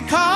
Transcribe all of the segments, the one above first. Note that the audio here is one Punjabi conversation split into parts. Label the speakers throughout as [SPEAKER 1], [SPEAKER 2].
[SPEAKER 1] because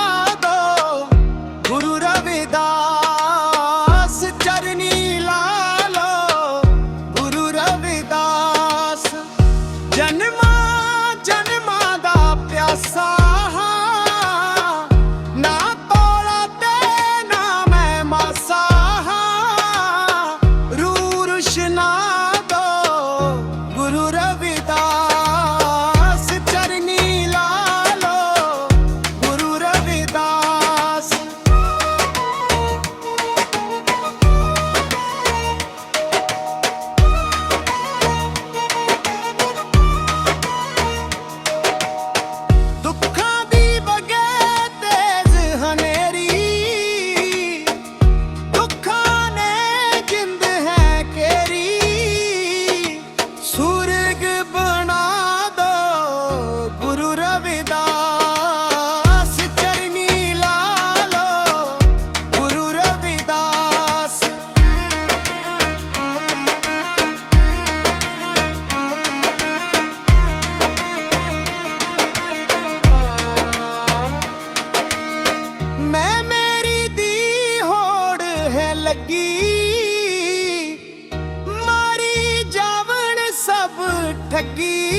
[SPEAKER 1] ਲੱਗੀ। ਮਾਰੀ ਜਾਵਣ ਸਭ ਠੱਗੀ।